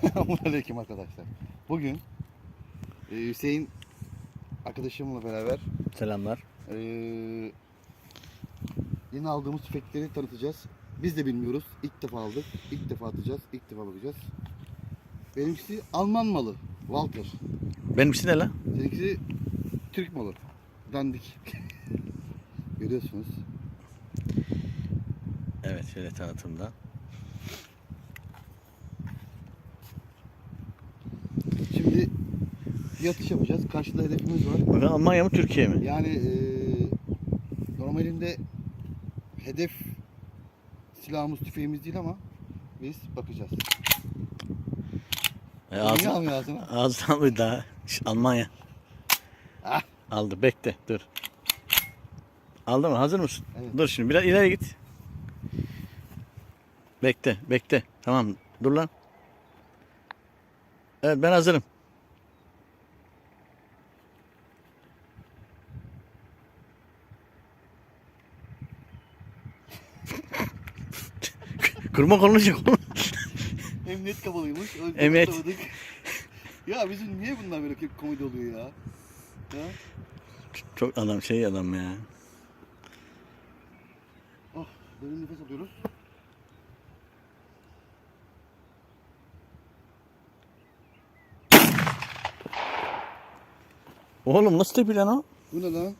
Aleyküm arkadaşlar. Bugün e, Hüseyin arkadaşımla beraber Selamlar. e, yeni aldığımız tüfekleri tanıtacağız. Biz de bilmiyoruz. İlk defa aldık. İlk defa atacağız. İlk defa bakacağız. Benimkisi Alman malı. Walter. Benimkisi ne lan? Seninkisi Türk malı. Dandik. Görüyorsunuz. Evet şöyle tanıtımda. Şimdi bir atış yapacağız. Karşıda hedefimiz var. Bakalım Almanya mı Türkiye mi? Yani eee normalinde hedef silahımız tüfeğimiz değil ama biz bakacağız. E, Niye ağzı, almıyor ağzına? ağzı alıyor daha. Şş, Almanya. Ah. Aldı bekle dur. Aldı mı? Hazır mısın? Evet. Dur şimdi biraz ileri git. Bekle bekle. Tamam dur lan. Evet ben hazırım. Kurma konuşacak oğlum. Emniyet kapalıymış. o yüzden Emniyet. atamadık. ya bizim niye bunlar böyle komedi oluyor ya? Ya? Çok adam şey adam ya. Oh, derin nefes alıyoruz. Oğlum nasıl tepi lan o? Bu ne lan?